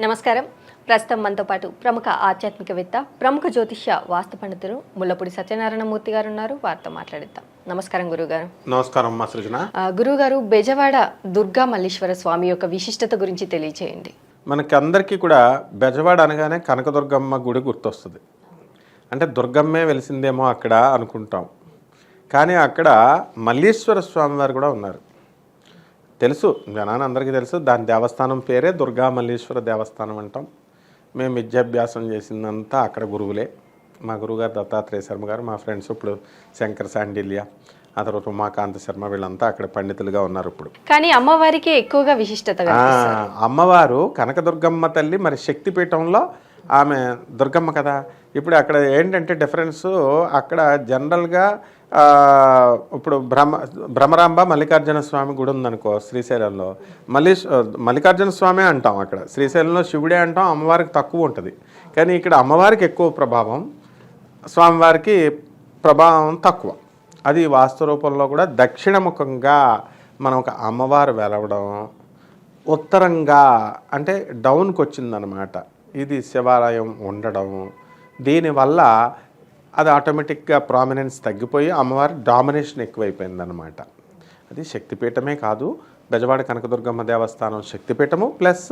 నమస్కారం. ప్రస్తుతం మనతో పాటు ప్రముఖ ఆధ్యాత్మికవేత్త ప్రముఖ జ్యోతిష్య వాస్తు పండితులు ముల్లపూడి సత్యనారాయణమూర్తి గారు ఉన్నారు వారితో మాట్లాడిద్దాం. నమస్కారం గురుగారు నమస్కారం మా సృజన. గురుగారు బెజవాడ దుర్గా మల్లీశ్వర స్వామి యొక్క విశిష్టత గురించి తెలియచేయండి. మనకి అందరికీ కూడా బెజవాడ అనగానే కనకదుర్గమ్మ గుడి గుర్తొస్తుంది. అంటే దుర్గమ్మే వెలిసిందేమో అక్కడ అనుకుంటాం. కానీ అక్కడ మల్లీశ్వర స్వామి వారు కూడా ఉన్నారు. తెలుసు జనాన్ని అందరికీ తెలుసు. దాని దేవస్థానం పేరే దుర్గా మల్లీశ్వర దేవస్థానం అంటాం. మేము విద్యాభ్యాసం చేసిందంతా అక్కడ గురువులే. మా గురువుగారు దత్తాత్రేయ శర్మ గారు మా ఫ్రెండ్స్ ఇప్పుడు శంకర్ శాండిల్య ఆ తర్వాత ఉమాకాంత శర్మ వీళ్ళంతా అక్కడ పండితులుగా ఉన్నారు ఇప్పుడు. కానీ అమ్మవారికి ఎక్కువగా విశిష్టత. అమ్మవారు కనకదుర్గమ్మ తల్లి మరి శక్తిపీఠంలో ఆమె దుర్గమ్మ కదా ఇప్పుడు అక్కడ ఏంటంటే డిఫరెన్స్ అక్కడ జనరల్గా ఇప్పుడు బ్రహ్మ భ్రమరాంబ మల్లికార్జున స్వామి గుడి ఉందనుకో శ్రీశైలంలో. మళ్ళీ మల్లికార్జున స్వామి అంటాం అక్కడ. శ్రీశైలంలో శివుడే అంటాం అమ్మవారికి తక్కువ ఉంటుంది. కానీ ఇక్కడ అమ్మవారికి ఎక్కువ ప్రభావం స్వామివారికి ప్రభావం తక్కువ. అది వాస్తు రూపంలో కూడా దక్షిణముఖంగా మనం ఒక అమ్మవారు వెలవడం ఉత్తరంగా అంటే డౌన్కి వచ్చిందనమాట ఇది శివాలయం ఉండడం దీనివల్ల అది ఆటోమేటిక్గా ప్రామినెన్స్ తగ్గిపోయి అమ్మవారి డామినేషన్ ఎక్కువైపోయిందనమాట అది శక్తిపీఠమే కాదు బెజవాడ కనకదుర్గమ్మ దేవస్థానం శక్తిపీఠము ప్లస్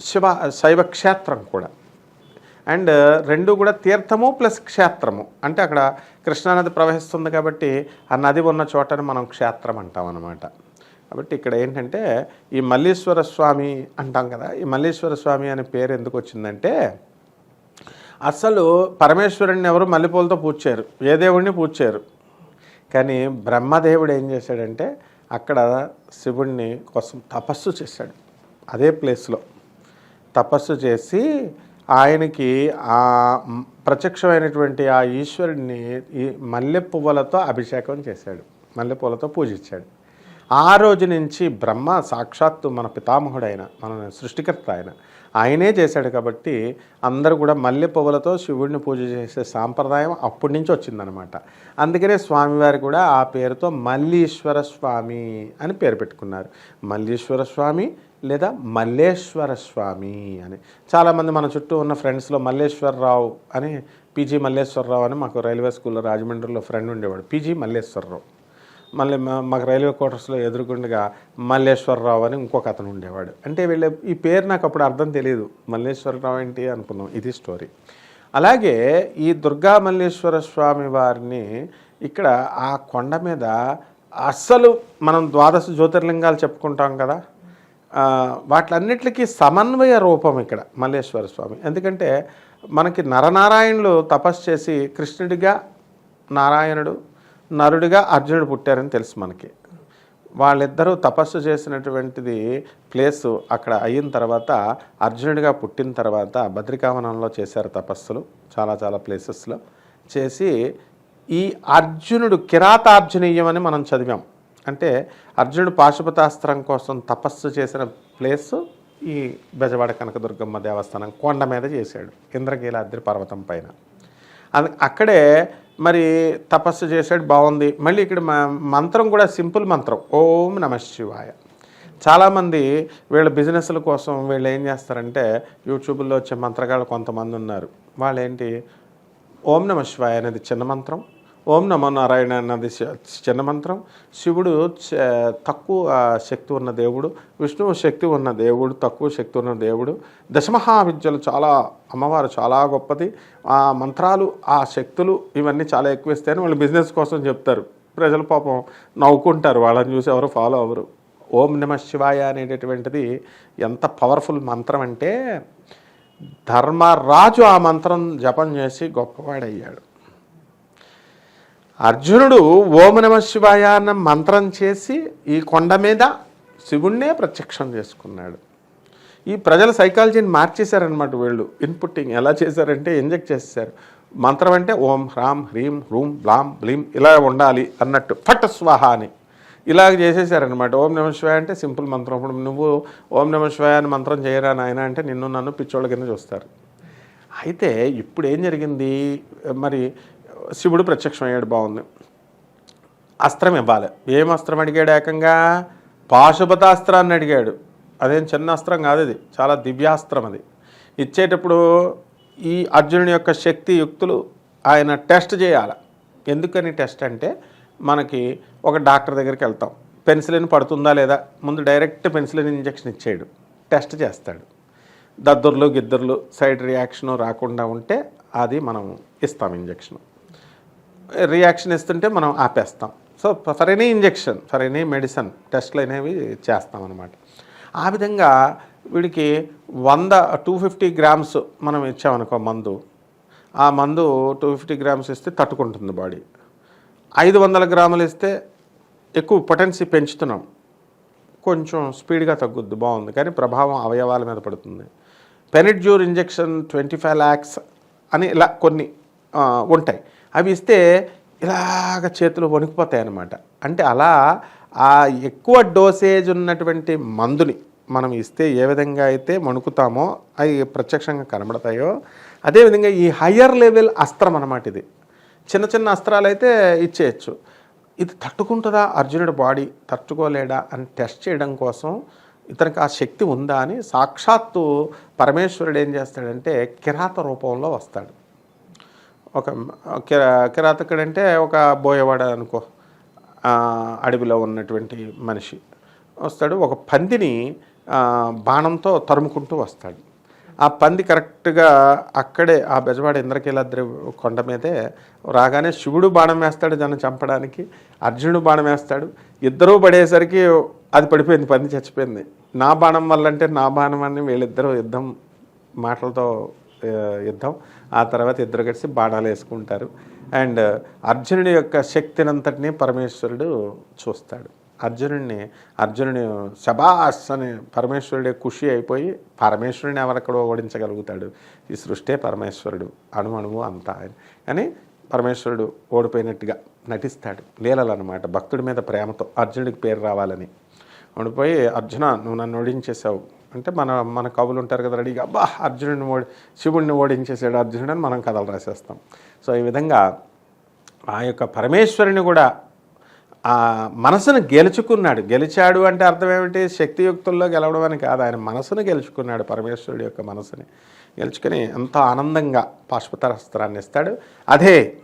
శివ శైవ క్షేత్రం కూడా. అండ్ రెండు కూడా తీర్థము ప్లస్ క్షేత్రము. అంటే అక్కడ కృష్ణానది ప్రవహిస్తుంది కాబట్టి ఆ నది ఉన్న చోటని మనం క్షేత్రం అంటాం అనమాట కాబట్టి ఇక్కడ ఏంటంటే ఈ మల్లీశ్వర స్వామి అంటాం కదా ఈ మల్లీశ్వర స్వామి అనే పేరు ఎందుకు వచ్చిందంటే అసలు పరమేశ్వరుడిని ఎవరు మల్లెపూలతో పూడ్చారు ఏ దేవుడిని పూడ్చారు కానీ బ్రహ్మదేవుడు ఏం చేశాడంటే అక్కడ శివుడిని కోసం తపస్సు చేశాడు. అదే ప్లేస్లో. తపస్సు చేసి ఆయనకి ఆ ప్రత్యక్షమైనటువంటి ఆ ఈశ్వరుడిని ఈ మల్లె పువ్వులతో అభిషేకం చేశాడు. మల్లె పూజించాడు. ఆ రోజు నుంచి బ్రహ్మ సాక్షాత్తు మన పితామహుడైన మన సృష్టికర్త ఆయన. ఆయనే చేశాడు కాబట్టి అందరూ కూడా మల్లె పువ్వులతో శివుడిని పూజ చేసే సాంప్రదాయం అప్పటి నుంచి వచ్చిందనమాట. అందుకనే స్వామివారు కూడా ఆ పేరుతో మల్లీశ్వర స్వామి అని పేరు పెట్టుకున్నారు. మల్లీశ్వర స్వామి లేదా మల్లేశ్వర స్వామి అని. చాలామంది మన చుట్టూ ఉన్న ఫ్రెండ్స్లో మల్లేశ్వరరావు అని పీజీ మల్లేశ్వరరావు అని మాకు రైల్వే స్కూల్లో రాజమండ్రిలో ఫ్రెండ్ ఉండేవాడు పీజీ మల్లేశ్వరరావు. మళ్ళీ మా- మాకు రైల్వే క్వార్టర్స్లో ఎదురుకుండగా మల్లేశ్వరరావు అని ఇంకొక అతను ఉండేవాడు. అంటే వీళ్ళ ఈ పేరు నాకు అప్పుడు అర్థం తెలియదు మల్లేశ్వరరావు ఏంటి అనుకున్నాం ఇది స్టోరీ. అలాగే ఈ దుర్గా మల్లేశ్వర స్వామి వారిని ఇక్కడ ఆ కొండ మీద అస్సలు మనం ద్వాదశ జ్యోతిర్లింగాలు చెప్పుకుంటాం కదా. ఆ, వాటిలన్నిటికీ సమన్వయ రూపం ఇక్కడ మల్లేశ్వర స్వామి. ఎందుకంటే మనకి నరనారాయణులు తపస్సు చేసి కృష్ణుడిగా నారాయణుడు నరుడిగా అర్జునుడు పుట్టారని తెలుసు మనకి. వాళ్ళిద్దరూ తపస్సు చేసినటువంటిది ప్లేసు అక్కడ అయిన తర్వాత అర్జునుడిగా పుట్టిన తర్వాత బద్రికావనంలో చేశారు తపస్సులు చాలా చాలా ప్లేసెస్లో. చేసి ఈ అర్జునుడు కిరాతార్జునీయం అని మనం చదివాం. అంటే అర్జునుడు పాశుపతాస్త్రం కోసం తపస్సు చేసిన ప్లేస్ ఈ బెజవాడ కనకదుర్గమ్మ దేవస్థానం కొండ మీద చేశాడు. ఇంద్రకీలాద్రి పర్వతం పైన. అక్కడే మరి తపస్సు చేసాడు బాగుంది. మళ్ళీ ఇక్కడ మ- మంత్రం కూడా సింపుల్ మంత్రం. ఓం నమ శివాయ. చాలామంది వీళ్ళ బిజినెస్ల కోసం వీళ్ళు ఏం చేస్తారంటే యూట్యూబ్లో వచ్చే మంత్రగాళ్ళు కొంతమంది ఉన్నారు. వాళ్ళేంటి? ఓం నమ శివాయ అనేది చిన్న మంత్రం. ఓం నమో నారాయణ అన్నది చిన్న మంత్రం. శివుడు తక్కువ శక్తి ఉన్న దేవుడు విష్ణువు శక్తి ఉన్న దేవుడు తక్కువ శక్తి ఉన్న దేవుడు. దశమహావిద్యలు చాలా అమ్మవారు చాలా గొప్పది. ఆ మంత్రాలు ఆ శక్తులు ఇవన్నీ చాలా ఎక్కువ ఇస్తాయని వాళ్ళు బిజినెస్ కోసం చెప్తారు. ప్రజలు పాపం నవ్వుకుంటారు. వాళ్ళని చూసి ఎవరు ఫాలో అవ్వరు. ఓం నమ శివాయ అనేటటువంటిది ఎంత పవర్ఫుల్ మంత్రం అంటే ధర్మరాజు ఆ మంత్రం జపం చేసి గొప్పవాడయ్యాడు. అర్జునుడు ఓం నమ శివాయ అన్న మంత్రం చేసి ఈ కొండ మీద శివుణ్ణే ప్రత్యక్షం చేసుకున్నాడు. ఈ ప్రజల సైకాలజీని మార్చేశారనమాట వీళ్ళు. ఇన్పుట్టింగ్ ఎలా చేశారంటే ఇంజెక్ట్ చేశారు మంత్రం అంటే ఓం హ్రాం హ్రీం హ్రూం బ్లాం బ్లీం ఇలా ఉండాలి అన్నట్టు. ఫట్ స్వాహ అని. ఇలాగ చేసేసారనమాట ఓం నమ శివాయ అంటే సింపుల్ మంత్రం. ఇప్పుడు నువ్వు ఓం నమ శివాయ అని మంత్రం చేయరా నాయన అంటే నిన్ను నన్ను పిచ్చోళ్ళ కింద చూస్తారు. అయితే ఇప్పుడు ఏం జరిగింది? మరి శివుడు ప్రత్యక్షమయ్యాడు బాగుంది. అస్త్రం ఇవ్వాలి. ఏం అస్త్రం అడిగాడు ఏకంగా? పాశుపతాస్త్రాన్ని అడిగాడు. అదేం చిన్న అస్త్రం కాదు అది చాలా దివ్యాస్త్రం అది. ఇచ్చేటప్పుడు ఈ అర్జునుని యొక్క శక్తి యుక్తులు ఆయన టెస్ట్ చేయాలి. ఎందుకని టెస్ట్ అంటే మనకి ఒక డాక్టర్ దగ్గరికి వెళ్తాం. పెన్సిలిన్ పడుతుందా లేదా? ముందు డైరెక్ట్ పెన్సిలిన్ ఇంజెక్షన్ ఇచ్చేయడు టెస్ట్ చేస్తాడు. దద్దుర్లు గిద్దర్లు సైడ్ రియాక్షన్ రాకుండా ఉంటే అది మనం ఇస్తాం ఇంజెక్షన్. రియాక్షన్ ఇస్తుంటే మనం ఆపేస్తాం. So for any injection for any medicine టెస్ట్లు అనేవి చేస్తాం అనమాట ఆ విధంగా వీడికి వంద టూ ఫిఫ్టీ గ్రామ్స్ మనం ఇచ్చామనుకో మందు. ఆ మందు టూ ఫిఫ్టీ గ్రామ్స్ ఇస్తే తట్టుకుంటుంది బాడీ. ఐదు వందల గ్రాములు ఇస్తే ఎక్కువ పొటెన్సీ పెంచుతున్నాం. కొంచెం స్పీడ్గా తగ్గుద్ది బాగుంది. కానీ ప్రభావం అవయవాల మీద పడుతుంది. Penidure injection twenty five lakhs అని ఇలా కొన్ని ఉంటాయి. అవి ఇస్తే ఇలాగ చేతులు వణికిపోతాయి అన్నమాట అంటే అలా ఆ ఎక్కువ డోసేజ్ ఉన్నటువంటి మందుని మనం ఇస్తే ఏ విధంగా అయితే వణుకుతామో అవి ప్రత్యక్షంగా కనబడతాయో అదేవిధంగా ఈ హయ్యర్ లెవెల్ అస్త్రం అన్నమాట ఇది. చిన్న చిన్న అస్త్రాలు అయితే ఇచ్చేయచ్చు. ఇది తట్టుకుంటుందా? అర్జునుడి బాడీ తట్టుకోలేడా? అని టెస్ట్ చేయడం కోసం ఇతనికి ఆ శక్తి ఉందా అని సాక్షాత్తు పరమేశ్వరుడు ఏం చేస్తాడంటే కిరాత రూపంలో వస్తాడు. ఒక కిరా కిరాతకుడు అంటే ఒక బోయవాడ అనుకో అడవిలో ఉన్నటువంటి మనిషి. వస్తాడు ఒక పందిని బాణంతో తరుముకుంటూ వస్తాడు. ఆ పంది కరెక్ట్గా అక్కడే ఆ బెజవాడ ఇంద్రకీలాద్రి కొండ మీదే రాగానే శివుడు బాణం వేస్తాడు జనం చంపడానికి అర్జునుడు బాణం వేస్తాడు. ఇద్దరూ పడేసరికి అది పడిపోయింది పంది చచ్చిపోయింది. నా బాణం వల్ల అంటే నా బాణం అని వీళ్ళిద్దరూ యుద్ధం మాటలతో యుద్ధం. ఆ తర్వాత ఇద్దరు కలిసి బాణాలు వేసుకుంటారు. అండ్ అర్జునుడి యొక్క శక్తినంతటినీ పరమేశ్వరుడు చూస్తాడు. అర్జునుడిని అర్జునుని శబాస్ అని పరమేశ్వరుడే ఖుషి అయిపోయి పరమేశ్వరుని ఎవరెక్కడో ఓడించగలుగుతాడు. ఈ సృష్టే పరమేశ్వరుడు అణువణువు అంతా అని పరమేశ్వరుడు ఓడిపోయినట్టుగా నటిస్తాడు. లీలలు అనమాట భక్తుడి మీద ప్రేమతో అర్జునుడికి పేరు రావాలని. ఓడిపోయి అర్జున నువ్వు నన్ను ఓడించేసావు అంటే మన మన కవులు ఉంటారు కదా రెడీగా అబ్బా అర్జునుడిని ఓడి శివుడిని ఓడించేసాడు అర్జునుడు అని మనం కథలు రాసేస్తాం. సో ఈ విధంగా ఆ యొక్క పరమేశ్వరుని కూడా ఆ మనసును గెలుచుకున్నాడు. గెలిచాడు అంటే అర్థం ఏమిటి? శక్తియుక్తుల్లో గెలవడం అని కాదు. ఆయన మనసును గెలుచుకున్నాడు పరమేశ్వరుడి యొక్క మనసుని గెలుచుకొని ఎంతో ఆనందంగా పాశుపతాస్త్రాన్ని ఇస్తాడు. అదే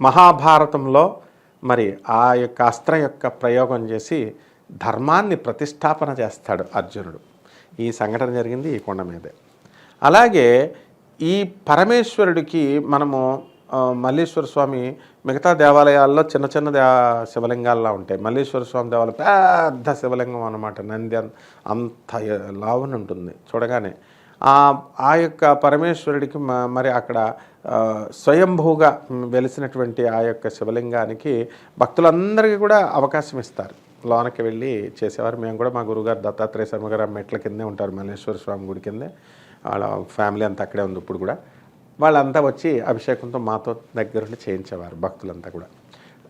మహాభారతంలో మరి ఆ యొక్క అస్త్రం యొక్క ప్రయోగం చేసి ధర్మాన్ని ప్రతిష్టాపన చేస్తాడు అర్జునుడు. ఈ సంఘటన జరిగింది ఈ కొండ మీదే. అలాగే ఈ పరమేశ్వరుడికి మనము మల్లేశ్వర స్వామి మిగతా దేవాలయాల్లో చిన్న చిన్న దే శివలింగాల్లో ఉంటాయి. మల్లేశ్వర స్వామి దేవాలయం పెద్ద శివలింగం అనమాట నంది అంత లావున ఉంటుంది చూడగానే. ఆ ఆ యొక్క పరమేశ్వరుడికి మ- మరి అక్కడ స్వయంభూగా వెలిసినటువంటి ఆ యొక్క శివలింగానికి భక్తులందరికీ కూడా అవకాశం ఇస్తారు. లోనకి వెళ్ళి చేసేవారు. మేము కూడా మా గురుగారు దత్తాత్రేయ శర్మ గారు ఆ మెట్ల కిందే ఉంటారు మల్లేశ్వర స్వామి గుడి కిందే. వాళ్ళ ఫ్యామిలీ అంతా అక్కడే ఉంది ఇప్పుడు కూడా. వాళ్ళంతా వచ్చి అభిషేకంతో మాతో దగ్గరుండి చేయించేవారు భక్తులంతా కూడా.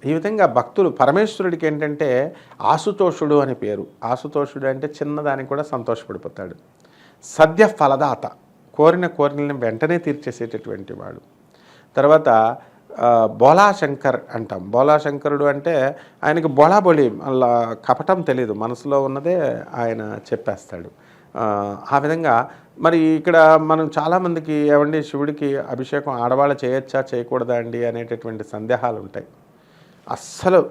ఈ విధంగా భక్తులు పరమేశ్వరుడికి ఏంటంటే ఆసుతోషుడు అని పేరు. ఆసుతోషుడు అంటే చిన్నదానికి కూడా సంతోషపడిపోతాడు. సద్య ఫలదాత కోరిన కోరినని వెంటనే తీర్చేసేటటువంటి వాడు. తర్వాత బోలాశంకర్ అంటాం. బోలాశంకరుడు అంటే ఆయనకి బొళాబొళి అలా కపటం తెలియదు మనసులో ఉన్నదే ఆయన చెప్పేస్తాడు. ఆ, ఆ విధంగా మరి ఇక్కడ మనం చాలామందికి ఏమండి శివుడికి అభిషేకం ఆడవాళ్ళు చేయొచ్చా చేయకూడదా అండి అనేటటువంటి సందేహాలు ఉంటాయి. అస్సలు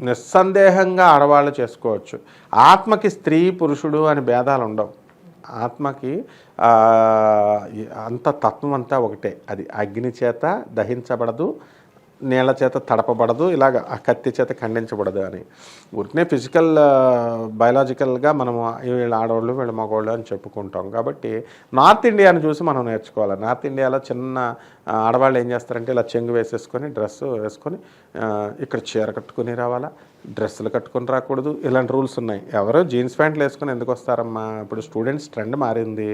నిస్సందేహంగా ఆడవాళ్ళు చేసుకోవచ్చు. ఆత్మకి స్త్రీ పురుషుడు అని భేదాలు ఉండవు ఆత్మకి అంత తత్వం అంతా ఒకటే. అది అగ్ని చేత దహించబడదు నీళ్ళ చేత తడపబడదు ఇలాగ ఆ కత్తి చేత ఖండించబడదు అని. ఊరికనే ఫిజికల్ బయలాజికల్గా మనము వీళ్ళు ఆడవాళ్ళు వీళ్ళు మగవాళ్ళు అని చెప్పుకుంటాం. కాబట్టి నార్త్ ఇండియాని చూసి మనం నేర్చుకోవాలి. నార్త్ ఇండియాలో చిన్న ఆడవాళ్ళు ఏం చేస్తారంటే ఇలా చెంగు వేసేసుకొని డ్రెస్ వేసుకొని ఇక్కడ చీర కట్టుకుని రావాలా డ్రెస్సులు కట్టుకొని రాకూడదు. ఇలాంటి రూల్స్ ఉన్నాయి. ఎవరో జీన్స్ ప్యాంట్లు వేసుకొని ఎందుకు వస్తారమ్మా? ఇప్పుడు స్టూడెంట్స్ ట్రెండ్ మారింది.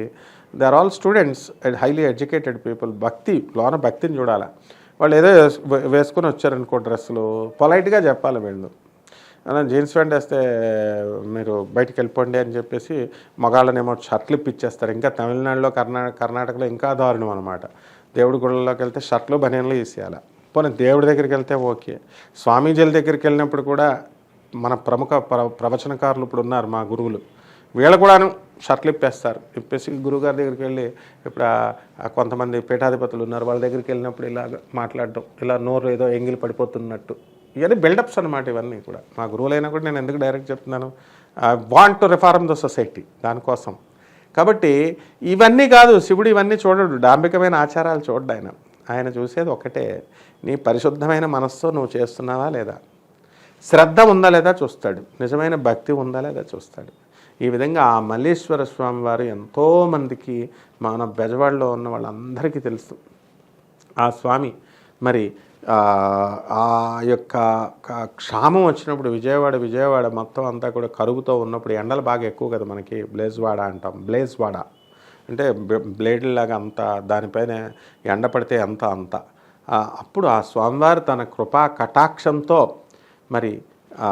They are all students highly educated people. భక్తి లోన భక్తిని చూడాలి. వాళ్ళు ఏదో వేసు- వే- వేసుకొని వచ్చారనుకో డ్రెస్సులు. పొలైట్గా చెప్పాలి వీళ్ళు. అలా జీన్స్ ప్యాంట్ వేస్తే మీరు బయటికి వెళ్ళిపోండి అని చెప్పేసి మగాళ్ళనేమో షర్ట్లు ఇప్పించేస్తారు ఇంకా తమిళనాడులో కర్ణా కర్ణాటకలో ఇంకా దారుణం అనమాట దేవుడి గుళ్ళలోకి వెళ్తే షర్ట్లు బనియన్లు వేసేయాలి. పోనీ దేవుడి దగ్గరికి వెళ్తే ఓకే. స్వామీజీల దగ్గరికి వెళ్ళినప్పుడు కూడా మన ప్రముఖ ప్ర ప్రవచనకారులు ఇప్పుడు ఉన్నారు మా గురువులు. వీళ్ళు కూడాను షర్ట్లు ఇప్పేస్తారు. ఇప్పేసి గురువుగారి దగ్గరికి వెళ్ళి ఇప్పుడు కొంతమంది పీఠాధిపతులు ఉన్నారు. వాళ్ళ దగ్గరికి వెళ్ళినప్పుడు ఇలా మాట్లాడడం ఇలా నోరు ఏదో ఎంగిలి పడిపోతున్నట్టు. ఇవన్నీ బిల్డప్స్ అనమాట ఇవన్నీ కూడా. మా గురువులైనా కూడా నేను ఎందుకు డైరెక్ట్ చెప్తున్నాను? Want to reform the society దానికోసం. కాబట్టి ఇవన్నీ కాదు శివుడు ఇవన్నీ చూడడు. డాంబికమైన ఆచారాలు చూడడు ఆయన. ఆయన చూసేది ఒకటే నీ పరిశుద్ధమైన మనస్సు నువ్వు చేస్తున్నావా లేదా? శ్రద్ధ ఉందా లేదా చూస్తాడు. నిజమైన భక్తి ఉందా లేదా చూస్తాడు. ఈ విధంగా ఆ మల్లేశ్వర స్వామి వారు ఎంతోమందికి మన బెజవాడలో ఉన్న వాళ్ళందరికీ తెలుసు. ఆ స్వామి మరి ఆ, యొక్క క్షామం వచ్చినప్పుడు విజయవాడ విజయవాడ మొత్తం అంతా కూడా కరుగుతూ ఉన్నప్పుడు ఎండలు బాగా ఎక్కువ కదా మనకి బ్లేజ్వాడ అంటాం. బ్లేజ్వాడ అంటే బ్లేడ్లాగా అంత దానిపైన ఎండ పడితే ఎంత అంత. అప్పుడు ఆ స్వామివారు తన కృపా కటాక్షంతో మరి ఆ,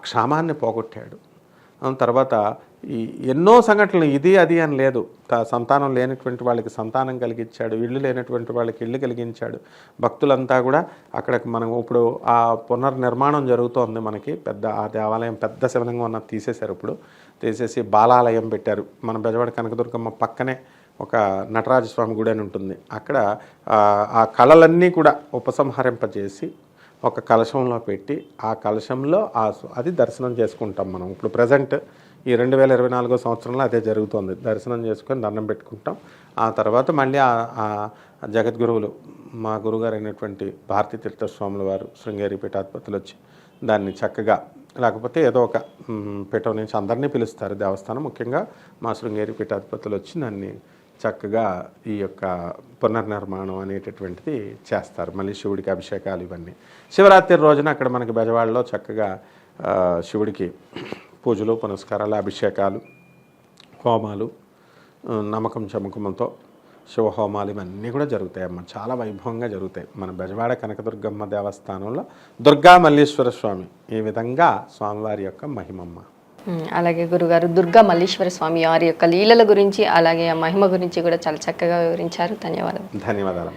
క్షామాన్ని పోగొట్టాడు. తర్వాత ఈ ఎన్నో సంఘటనలు ఇది అది అని లేదు. సంతానం లేనటువంటి వాళ్ళకి సంతానం కలిగించాడు ఇల్లు లేనటువంటి వాళ్ళకి ఇల్లు కలిగించాడు. భక్తులంతా కూడా అక్కడ మనం ఇప్పుడు ఆ పునర్నిర్మాణం జరుగుతోంది మనకి. పెద్ద ఆ దేవాలయం పెద్ద శివలింగం ఉన్నది తీసేశారు ఇప్పుడు. తీసేసి బాలాలయం పెట్టారు. మన బెజవాడ కనకదుర్గమ్మ పక్కనే ఒక నటరాజ స్వామి గుడి అని ఉంటుంది. అక్కడ ఆ కళలన్నీ కూడా ఉపసంహరింపజేసి ఒక కలశంలో పెట్టి ఆ కలశంలో ఆ అది దర్శనం చేసుకుంటాం మనం. ఇప్పుడు ప్రజెంట్ ఈ రెండు వేల ఇరవై నాలుగో సంవత్సరంలో అదే జరుగుతుంది. దర్శనం చేసుకొని దండం పెట్టుకుంటాం. ఆ తర్వాత మళ్ళీ ఆ- జగద్గురువులు మా గురుగారు అయినటువంటి భారతీ తీర్థస్వాముల వారు శృంగేరి పీఠాధిపతులు వచ్చి దాన్ని చక్కగా లేకపోతే ఏదో ఒక పీఠం నుంచి అందరినీ పిలుస్తారు దేవస్థానం. ముఖ్యంగా మా శృంగేరి పీఠాధిపతులు వచ్చి దాన్ని చక్కగా ఈ యొక్క పునర్నిర్మాణం అనేటటువంటిది చేస్తారు. మళ్ళీ శివుడికి అభిషేకాలు ఇవన్నీ. శివరాత్రి రోజున అక్కడ మనకి బెజవాడలో చక్కగా శివుడికి పూజలు పునస్కారాలు అభిషేకాలు హోమాలు నమ్మకం చమకమంతో శివహోమాలు ఇవన్నీ కూడా జరుగుతాయి అమ్మ. చాలా వైభవంగా జరుగుతాయి. మన బెజవాడ కనకదుర్గమ్మ దేవస్థానంలో దుర్గా మల్లేశ్వర స్వామి ఈ విధంగా స్వామివారి యొక్క మహిమమ్మ. అలాగే గురుగారు దుర్గా మల్లీశ్వర స్వామి వారి యొక్క లీలల గురించి అలాగే ఆ మహిమ గురించి కూడా చాలా చక్కగా వివరించారు. ధన్యవాదాలు. ధన్యవాదాలు.